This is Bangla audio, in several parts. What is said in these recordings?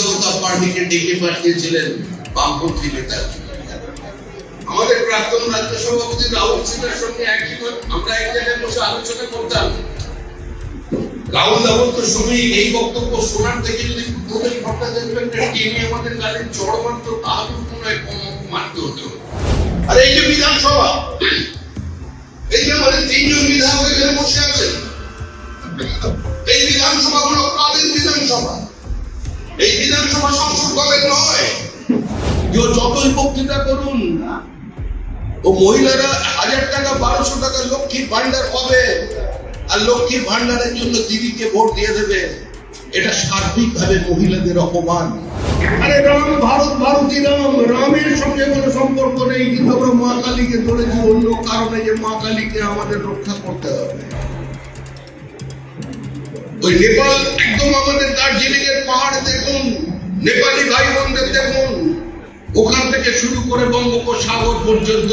জনতা পার্টিকে ডেকে পাঠিয়েছিলেন বামপন্থী নেতা। আমাদের প্রাক্তন রাজ্য সভাপতি রাহুল সিংহের সঙ্গে একই আমরা এক জায়গায় বসে আলোচনা করতাম। রাহুল দাবত তো শুনি এই বক্তব্য শোনার থেকে যদি বুদ্ধদেব ভট্টাচার্যকে টেনে আমাদের গালে চড় মারত, তাহলে কোনো এক মানতে হতো। আর এই যে বিধানসভা, এই যে আমাদের তিনজন বিধায়ক এখানে বসে আছেন, এই বিধানসভা হলো কাদের বিধানসভা? এই বিধানসভা সংসদ দলের নয়? যতই বক্তৃতা করুন, ও মহিলারা হাজার টাকা, বারোশো টাকা লক্ষ্মীর ভান্ডার পাবে, আর লক্ষ্মীর ভান্ডারের জন্য দিদিকে ভোট দিয়ে দেবে। এটা সার্বিক ভাবে মহিলাদের অপমান। আরে রাম, ভারত ভারতী রাম, রামের সঙ্গে কোনো সম্পর্ক নেই। কিন্তু আমরা মা কালীকে ধরেছি, অন্য কারণে যে মা কালীকে আমাদের রক্ষা করতে হবে। ওই নেপাল একদম আমাদের দার্জিলিং এর পাহাড়ে দেখুন, নেপালি ভাই বোনদের দেখুন। ওখান থেকে শুরু করে বঙ্গোপসাগর পর্যন্ত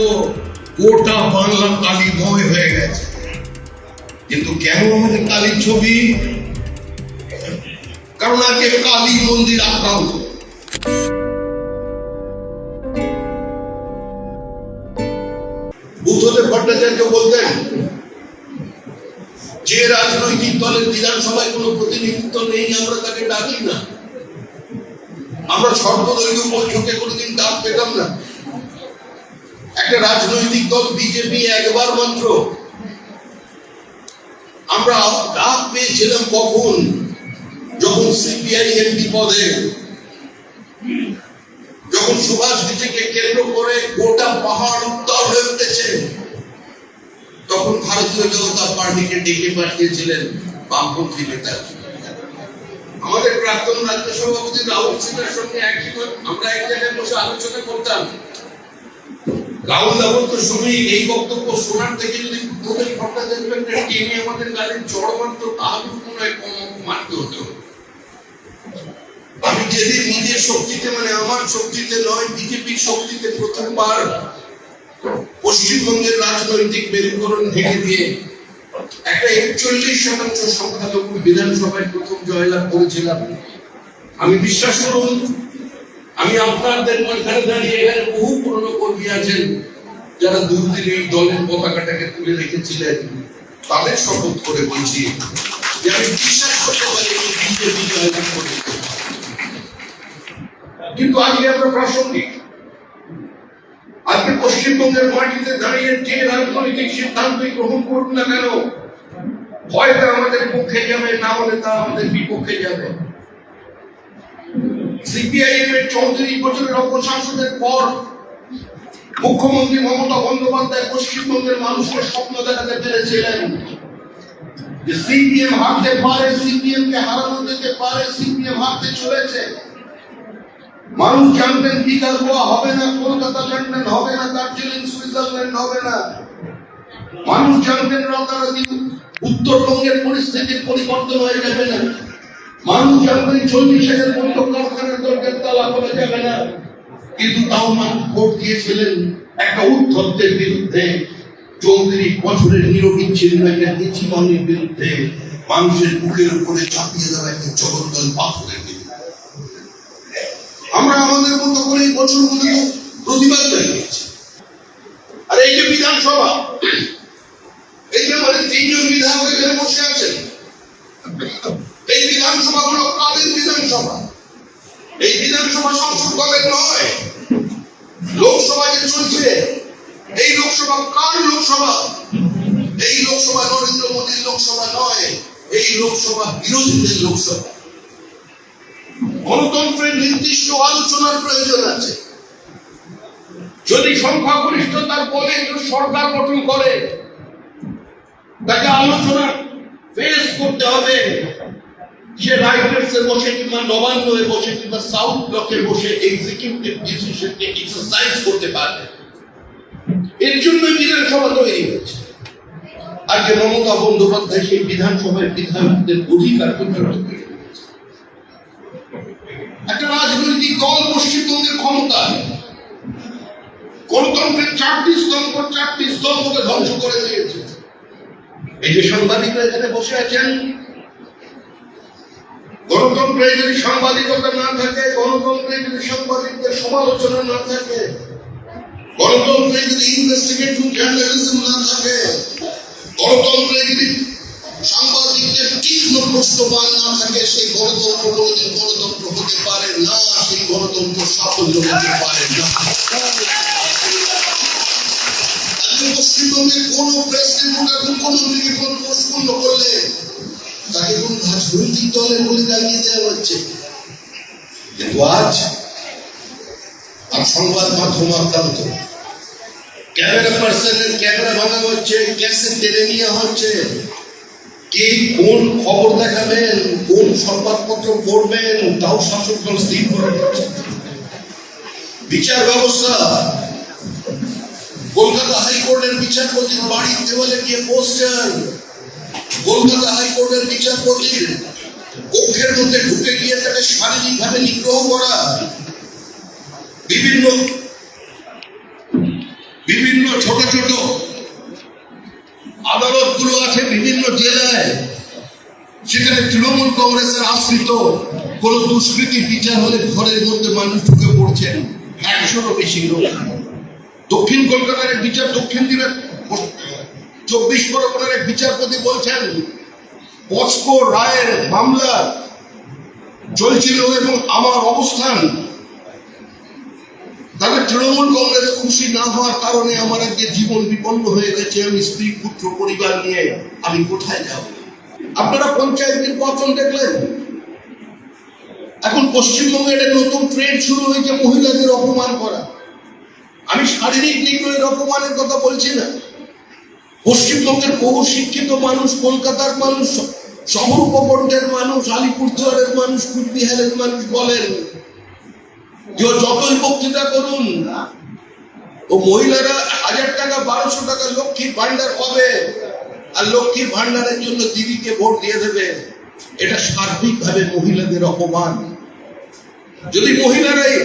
গোটা বাংলা কালীময় হয়ে গেছে। কিন্তু কেন আমাদের কালীর ছবি? কারণ আজকে কালী মন্দির আক্রান্ত বুদ্ধদেব ভট্টাচার্য বলতেন যে রাজনৈতিক দলের বিধানসভায় কোনো প্রতিনিধিত্ব নেই, আমরা তাকে ডাকি না। আমরা সর্বদলীয় বৈঠকে কোনোদিন ডাক পেতাম না। একটা রাজনৈতিক দল, বিজেপি একবার মাত্র। আমরা ডাক পেয়েছিলাম কখন? যখন সিপিআই এমপি পদে। যখন সুভাষ নিজেকে কেন্দ্র করে গোটা পাহাড় উত্তর হয়ে উঠেছে। ভারতীয় জনতা পার্টিকে ডেকে পাঠিয়েছিলেন বামপন্থী নেতা। আমাদের প্রাক্তন রাজ্য সভাপতি রাহুল সিংহের সঙ্গে একই আমরা এক জায়গায় বসে আলোচনা করতাম। রাহুল তো এই বক্তব্য শোনার থেকে যদি আমাদের চড় মারত, তাহলে মানতে হতো। আমি যেদিন নিজের শক্তিতে মানে আমার শক্তিতে নয়, বিজেপির শক্তিতে প্রথমবার পশ্চিমবঙ্গের রাজনৈতিক মেরুকরণ ভেঙে দিয়ে একটা একচল্লিশ শতাংশ সংখ্যালঘু বিধানসভায় প্রথম জয়লাভ করেছিলাম। আমি বিশ্বাস করুন, আমি আপনাদের মাঝখানে দাঁড়িয়ে এখানে বহু পুরনো কর্মী আছেন যারা দুর্দিন এই দলের পতাকাটাকে তুলে রেখেছিলেন। তাদের শপথ করে বলছি যে আমি বিশ্বাস করতে পারি বিজেপি জয়লাভ করেছে। কিন্তু আজকে আমরা প্রাসঙ্গিক। আজকে পশ্চিমবঙ্গের মাটিতে দাঁড়িয়ে যে রাজনৈতিক সিদ্ধান্ত গ্রহণ করুন না কেন হয়তো আমাদের পক্ষে যাবে, না হলে তা আমাদের বিপক্ষে যাবে। সিপিআইএম এর চৌত্রিশ বছরের অপশাসনের পর মুখ্যমন্ত্রী মমতা বন্দ্যোপাধ্যায় পশ্চিমবঙ্গের মানুষকে স্বপ্ন দেখাতে পেরেছিলেন যে সিপিএম হারতে পারে সিপিএম কে হারানো যেতে পারে, সিপিএম হারতে চলেছে। মানুষ জানতেন বিকাল গোয়া হবে না, কলকাতা লন্ডন হবে না, দার্জিলিং, সুইজারল্যান্ড হবে না। মানুষ জানতেন রাতারাতি উত্তরবঙ্গের পরিস্থিতির পরিবর্তন হয়ে যাবে না। মানুষ জানতেন চল্লিশ হাজার বন্ধ কারখানার দরকার তালা করা যাবে না। কিন্তু তাও মানুষ ভোট দিয়েছিলেন একটা উদ্ধত্তের বিরুদ্ধে। চৌত্রিশ বছরের নিরবিচ্ছিন্ন একটা জীবনের বিরুদ্ধে। মানুষের বুকের উপরে চাপিয়ে দেওয়া একটা জগদ্দল পাথরের আমরা আমাদের মতো করে এই বছরগুলো প্রতিবাদ জানিয়েছি আর এই যে বিধানসভা, এই যে আমাদের তিনজন বিধায়ক এখানে বসে আছেন, এই বিধানসভা হলো কাদের বিধানসভা। এই বিধানসভা সংসদ দলের নয়, লোকসভা যে চলছে, এই লোকসভা কার লোকসভা? এই লোকসভা নরেন্দ্র মোদীর লোকসভা নয়, এই লোকসভা বিরোধীদের লোকসভা। গণতন্ত্রের নির্দিষ্ট আলোচনার প্রয়োজন আছে। যদি সংখ্যাগরিষ্ঠতার বলে সরকার গঠন করে, তাকে আলোচনা ফেস করতে হবে। সে রাইটার্সে বসে কিংবা নবান্নয়ে বসে কিংবা সাউথ ব্লকে বসে এক্সিকিউটিভ ডিসিশনকে এক্সারসাইজ করতে পারবে। এর জন্য বিধানসভা তৈরি হয়েছে। আজকে মমতা বন্দ্যোপাধ্যায় সেই বিধানসভায় বিধায়কদের অধিকার প্রতিরোধ করে। দিয়েছে। একটা রাজনৈতিক দল পশ্চিমবঙ্গের ক্ষমতা। গণতন্ত্রের চারটি স্তম্ভ, চারটি স্তম্ভকে ধ্বংস করে দিয়েছে। এই যে সাংবাদিকরা এখানে বসে আছেন, গণতন্ত্রে যদি সাংবাদিকতা না থাকে, গণতন্ত্রে যদি সাংবাদিকদের সমালোচনা না থাকে, গণতন্ত্রে যদি ইনভেস্টিগেটিভ জার্নালিজম না থাকে, গণতন্ত্রে যদি সাংবাদিকদের তীক্ষ্ণ প্রশ্নবান না থাকে, সেই গণতন্ত্র কোনোদিন গণতন্ত্র হতে পারে না, সেই গণতন্ত্র সাফল্য হতে পারে না। পশ্চিমবঙ্গে কোন প্রেস রিপোর্টার কোন নিরীক্ষণ প্রশ্ন করলে তাকে কোন রাজনৈতিক দলের বলে দাঁড়িয়ে দেওয়া হচ্ছে? কিন্তু আজ আর সংবাদ মাধ্যম আক্রান্ত। ক্যামেরা পার্সনের ক্যামেরা ভাঙা হচ্ছে, ক্যাসেট টেনে নিয়ে হচ্ছে। কে কোন খবর দেখাবেন? কোন সংবাদপত্র পড়বেন? তাও শাসক দল স্থির করে বিচার ব্যবস্থা। কলকাতা হাইকোর্টের বিচারপতির বাড়ির দেওয়ালে গিয়ে পোস্টার কলকাতা হাইকোর্টের বিচারপতির কক্ষের মধ্যে ঢুকে গিয়ে তাকে শারীরিকভাবে নিগ্রহ করা। বিভিন্ন বিভিন্ন ছোট ছোট আদালতগুলো আছে বিভিন্ন জেলায়। সেখানে তৃণমূল কংগ্রেসের আশ্রিত কোন দুষ্কৃতি বিচার হলে ঘরের মধ্যে মানুষ ঢুকে পড়ছেন একশোরও বেশি লোক। দক্ষিণ কলকাতার এক বিচার দক্ষিণ দিনের চব্বিশ পরগনার এক বিচারপতি বলছেন পস্কো রায়ের মামলা চলছিল এবং আমার অবস্থান তাদের তৃণমূল কংগ্রেসে খুশি না হওয়ার কারণে আমার আজকে জীবন বিপন্ন হয়ে গেছে, আমি স্ত্রী, পুত্র, পরিবার নিয়ে আমি কোথায় যাব? আপনারা পঞ্চায়েত নির্বাচন দেখলেন? এখন পশ্চিমবঙ্গে একটা নতুন ট্রেন্ড শুরু হয়েছে মহিলাদের অপমান করা। আমি শারীরিক নিগ্রহের অপমানের কথা বলছি না। পশ্চিমবঙ্গের বহু শিক্ষিত মানুষ, কলকাতার মানুষ শহর উপকণ্ঠের মানুষ, আলিপুরদুয়ারের মানুষ, কুচবিহারের মানুষ বলেন যে যতই বক্তৃতা করুন, ও মহিলারা হাজার টাকা, বারোশো টাকা লক্ষ্মীর ভান্ডার পাবে। আর লক্ষ্মীর ভান্ডারের জন্য দিদিকে ভোট দিয়ে দেবে। এটা সার্বিকভাবে মহিলাদের অপমান। যদি মহিলারাই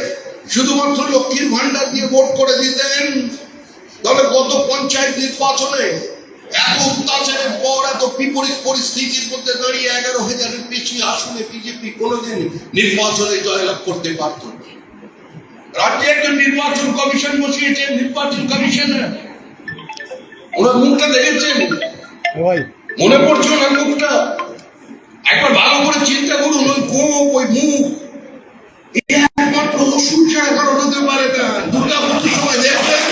শুধুমাত্র লক্ষ্মীর ভান্ডার দিয়ে ভোট করে দিতেন, তাহলে গত পঞ্চায়েত নির্বাচনে এত অত্যাচারের পর, এত বিপরীত পরিস্থিতির মধ্যে দাঁড়িয়ে এগারো হাজারের বেশি আসনে বিজেপি কোনোদিন নির্বাচনে জয়লাভ করতে পারত না। রাজ্যে একজন নির্বাচন কমিশন বসিয়েছেন নির্বাচন কমিশনার ওনার মুখটা দেখেছেন? মনে পড়ছে ওনার মুখটা? একবার ভালো করে চিন্তা করুন ওই গোপ ওই মুখ। একমাত্র ওষুধ ছাড়া কারণ হতে পারে না দুর্গা পুজোর সময় দেখবেন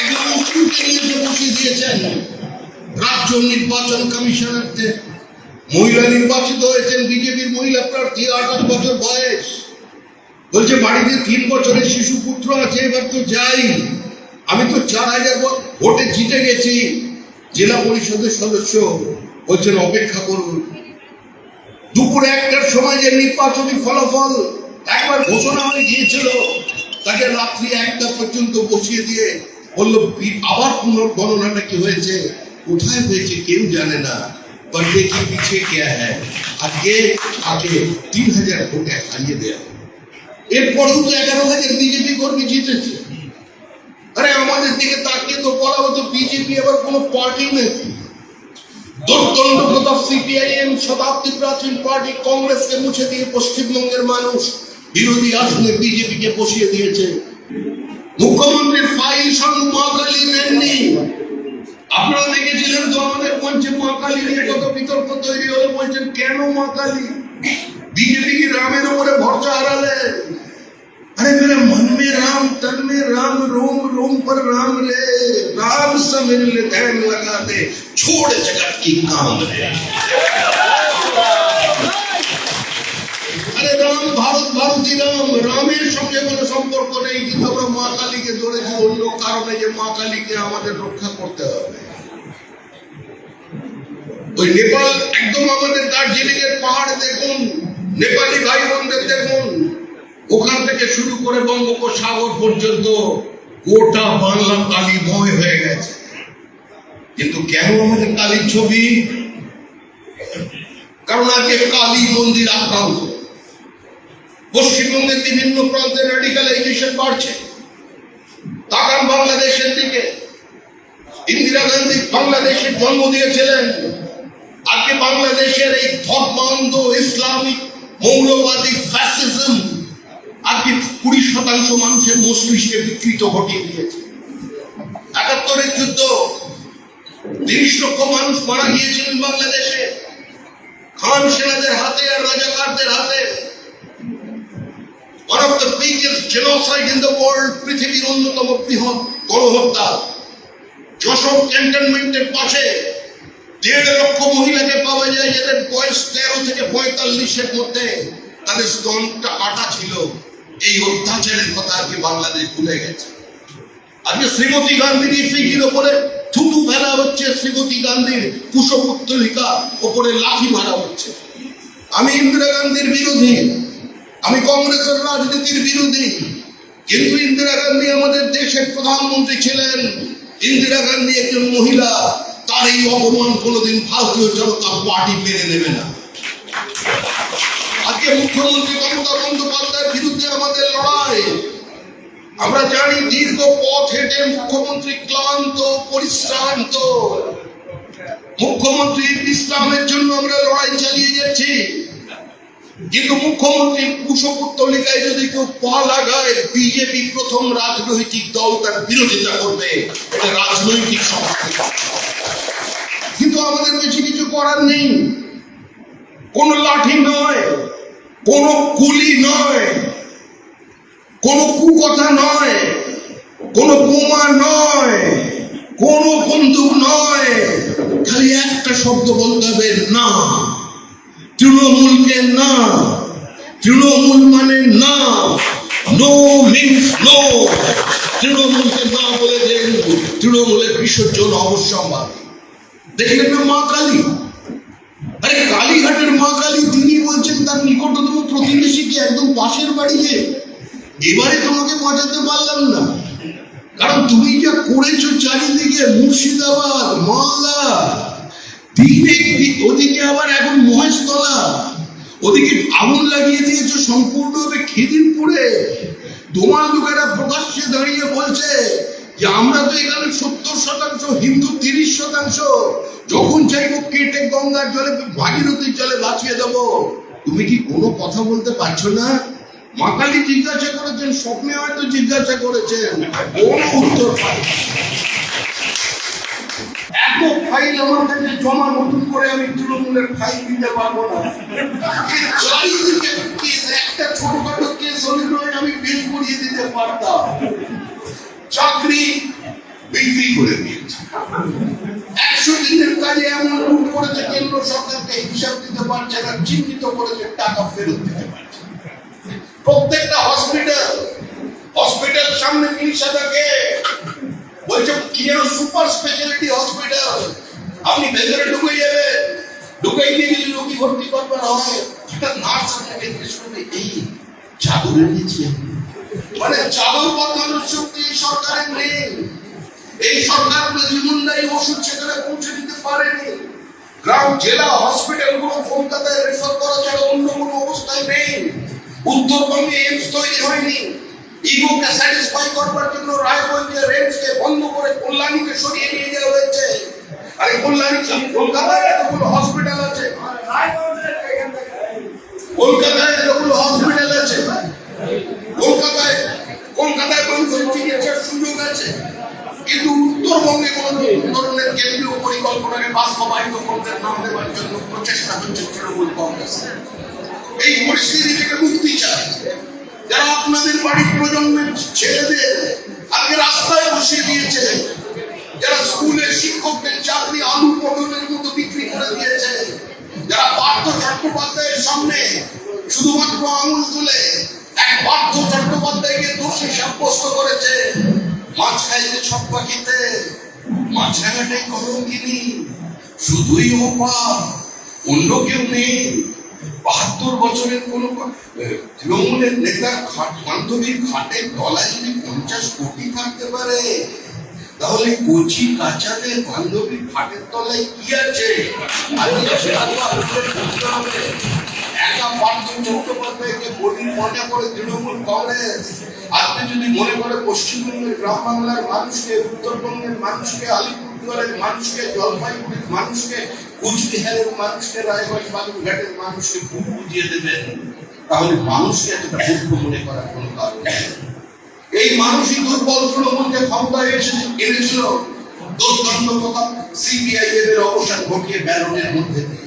একজন ওষুধকে নিয়ে বসিয়ে দিয়েছেন। রাজ্য নির্বাচন কমিশনারদের মহিলা নির্বাচিত হয়েছেন বিজেপির মহিলা প্রার্থী আঠাশ বছর বয়স বলছে বাড়িতে তিন বছরের শিশু পুত্র আছে এবার তো যাই আমি তো চার হাজার ভো- ভোটে জিতে গেছি জেলা পরিষদের সদস্য বলছেন অপেক্ষা করুন দুপুর একটার সময় যে নির্বাচনী ফলাফল একবার ঘোষণা হয়ে গিয়েছিল তাকে রাত্রি একটা পর্যন্ত বসিয়ে দিয়ে বললো বি- আবার পুনর্গণনা নাকি হয়েছে কোথায় হয়েছে কেউ জানে না पर देखिए पीछे क्या है আজকে আগে তিন হাজার ভোটে হারিয়ে দেওয়া এরপরেও তো এগারো হাজার বিজেপি কর্মী জিতেছে। আরে, আমাদের দিকে তাকিয়ে তো বলা হতো বিজেপি এবার কোনো পার্টি নেই। দুর্দণ্ড প্রতাপ সিপিআইএম শতাব্দী প্রাচীন পার্টি কংগ্রেসকে মুছে দিয়ে পশ্চিমবঙ্গের মানুষ বিরোধী আসনে বিজেপিকে বসিয়ে দিয়েছে। মুখ্যমন্ত্রীর ফাইল সঙ্গে মহাকালী নেননি আপনারা দেখেছিলেন তো আমাদের মঞ্চে মা কালী নিয়ে কত বিতর্ক তৈরি হলো, বলছেন, কেন মা কালী বিজেপি কি রামের উপরে ভরসা হারালেন अरे मेरे मन में राम तन में राम रोम रोम पर राम रे राम से मेरे लिए ध्यान लगा दे छोड़ जगत की काम रे আরে রাম ভারত ভারতী রাম রামের সঙ্গে কোনো সম্পর্ক নেই কিন্তু আমরা মা কালীকে ধরেছি অন্য কারণে যে মা কালীকে আমাদের রক্ষা করতে হবে ওই নেপাল একদম আমাদের দার্জিলিং এর পাহাড় দেখুন নেপালি ভাই বোনদের দেখুন, ওখান থেকে শুরু করে বঙ্গোপসাগর পর্যন্ত গোটা বাংলা কালীময় হয়ে গেছে। কিন্তু কেন আমাদের কালীর ছবি? কারণ আজকে কালী মন্দির আক্রান্ত পশ্চিমবঙ্গের বিভিন্ন প্রান্তে রেডিকালাইজেশন বাড়ছে। তাকান বাংলাদেশের দিকে। ইন্দিরা গান্ধী বাংলাদেশের জন্ম দিয়েছিলেন। আজকে বাংলাদেশের এই ধর্মান্ধ ইসলামিক মৌলবাদী ফ্যাসিজম আজকে কুড়ি শতাংশ মানুষের মস্তিষ্কে বিকৃত ঘটিয়ে দিয়েছে। একাত্তরের যুদ্ধ, তিরিশ লক্ষ মানুষ মারা গিয়েছিলেন বাংলাদেশে। খান সেনাদের হাতে আর রাজাকারদের হাতে। One of the biggest genocide in the world, পৃথিবীর অন্যতম বৃহৎ গণহত্যা। যশোর ক্যান্টনমেন্টের পাশে দেড় লক্ষ মহিলাকে পাওয়া যায় যাদের বয়স তেরো থেকে পঁয়তাল্লিশের মধ্যে। তাদের স্তনটা কাটা ছিল। এই অত্যাচারের কথা আজকে বাংলাদেশ ভুলে গেছে। আজকে শ্রীমতী গান্ধীর ইফিকির ওপরে থুতু ফেলা হচ্ছে, শ্রীমতী গান্ধীর কুশপুত্তলিকা ওপরে লাঠি মারা হচ্ছে। আমি ইন্দিরা গান্ধীর বিরোধী, আমি কংগ্রেসের রাজনীতির বিরোধী, কিন্তু ইন্দিরা গান্ধী আমাদের দেশের প্রধানমন্ত্রী ছিলেন। ইন্দিরা গান্ধী একজন মহিলা। তার এই অপমান কোনোদিন ভারতীয় জনতা পার্টি মেনে নেবে না। আজকে মুখ্যমন্ত্রী মমতা বন্দ্যোপাধ্যায়ের বিরুদ্ধে আমাদের লড়াই। আমরা জানি দীর্ঘ পথ হেঁটে মুখ্যমন্ত্রী ক্লান্ত, পরিশ্রান্ত। মুখ্যমন্ত্রী বিশ্রামের জন্য আমরা লড়াই চালিয়ে যাচ্ছি। কিন্তু মুখ্যমন্ত্রী কুশপুত্তলিকায় যদি কেউ পা লাগায়, বিজেপি প্রথম রাজনৈতিক দল তার বিরোধিতা করবে। রাজনৈতিক কিন্তু আমাদের বেশি কিছু করার নেই। কোন লাঠি নয়, কোন গুলি নয়, কোন কুকথা নয়, কোন বোমা নয়, কোন বন্দুক নয়। খালি একটা শব্দ বলতে হবে, না। তৃণমূলকে না। তৃণমূল মানে না। নো মিনস নো তৃণমূলকে না বলে দেন তৃণমূলের বিসর্জন অবশ্যম্ভাব। দেখলেন না মা কালী আরে কালীঘাটের মা কালী তিনি বলছেন তার নিকটতম প্রতিবেশীকে একদম পাশের বাড়িতে এবারে তোমাকে বাঁচাতে পারলাম না কারণ তুমি যা করেছ চারিদিকে মুর্শিদাবাদ মালদা দিনে ওদিকে আবার এখন মহেশতলা ওদিকে আগুন লাগিয়ে দিয়েছ সম্পূর্ণভাবে খিদিরপুরে তোমার লোকেরা প্রকাশ্যে দাঁড়িয়ে বলছে যে আমরা তো এখানে সত্তর শতাংশ, হিন্দু তিরিশ শতাংশ। যখন চাইব কেটে গঙ্গার জলে, ভাগীরথীর জলে বাঁচিয়ে দেবো। তুমি কি কোনো কথা বলতে পারছ না? মা কালী জিজ্ঞাসা করেছেন, স্বপ্নে হয়তো জিজ্ঞাসা করেছেন। কোনো উত্তর এত ফাইল আমার কাছে জমা নতুন করে আমি তৃণমূলের ফাইল দিতে পারব না। চারিদিকে, একটা ছোটখাটো কেস হলে আমি বের করিয়ে দিতে পারতাম। চাকরি বিক্রি করে দিয়েছে। একশো দিনের কাজে এমন লুট করেছে, কেন্দ্র সরকারকে হিসাব দিতে পারছে না, চিহ্নিত করেছে, টাকা ফেরত দিতে পারছে প্রত্যেকটা হসপিটাল হসপিটাল সামনে চিকিৎসা থাকে বলছে, কি যেন সুপার স্পেশালিটি হসপিটাল। আপনি ভেতরে ঢুকে যাবেন। ঢুকে গিয়ে যদি রোগী ভর্তি করবার হয়, সেটা নার্স আপনাকে জিজ্ঞেস করবে, এই চাদরের নিচে মানে চাদর বদলানোর শক্তি সরকারের নেই। এই সরকার জীবনদায়ী ওষুধ সেখানে পৌঁছে দিতে পারেনি। গ্রাম, জেলা হসপিটালগুলো কলকাতায় রেফার করা ছাড়া অন্য কোনো অবস্থায় নেই। উত্তরবঙ্গে এইমস তৈরি হয়নি। করবার জন্য রায়গঞ্জের রেঞ্জকে বন্ধ করে কল্যাণীকে সরিয়ে নিয়ে যাওয়া হয়েছে। আরে কল্যাণী কলকাতায় এতগুলো হসপিটাল আছে? কলকাতায় এতগুলো হসপিটাল আছে কলকাতায় কলকাতায় মানুষের চিকিৎসার সুযোগ আছে। কিন্তু উত্তরবঙ্গে কোন ধরনের কেন্দ্রীয় পরিকল্পনাকে বাস্তবায়িত করতে না দেওয়ার জন্য প্রচেষ্টা হচ্ছে তৃণমূল কংগ্রেস। এই পরিস্থিতি থেকে মুক্তি চায় যারা আপনাদের বাড়ির প্রজন্মের ছেলেদের আজকে রাস্তায় বসিয়ে দিয়েছে, যারা স্কুলের শিক্ষকদের চাকরি আলু পটলের মতো বিক্রি করে দিয়েছে, যারা পার্থ চট্টোপাধ্যায়ের সামনে শুধুমাত্র আঙুল তুলে পার্থ চট্টোপাধ্যায়কে দোষী সাব্যস্ত করেছে। মাছ খাইতে সব পাখিতে রাঙাটাই কলঙ্কিনী, শুধুই ওপা অন্য কেউ নেই। বাহাত্তর বছরের কোন তৃণমূলের নেতা খাট বান্ধবীর খাটের তলায় যদি পঞ্চাশ কোটি থাকতে পারে তাহলে কচি কাঁচাদের বান্ধবীর খাটের তলায় কি আছে। একা বলি মনে করে তৃণমূল কংগ্রেস। আজকে যদি মনে করে পশ্চিমবঙ্গের গ্রাম বাংলার মানুষকে, উত্তরবঙ্গের মানুষকে আলিপুর আলিপুরদুয়ারের মানুষকে, জলপাইগুড়ির মানুষকে, কুচবিহারের মানুষকে রায়গঞ্জ বালুরঘাটের মানুষকে ভুল বুঝিয়ে দেবেন, তাহলে মানুষকে মূর্খ মনে করার কোনো কারণ নেই। এই মানসিক দুর্বল তৃণমূলকে ক্ষমতা এসে এনেছিল দুর্দণ্ড কথা সিপিআই এর অবসান ঘটিয়ে ব্যালনের মধ্যে দিয়ে।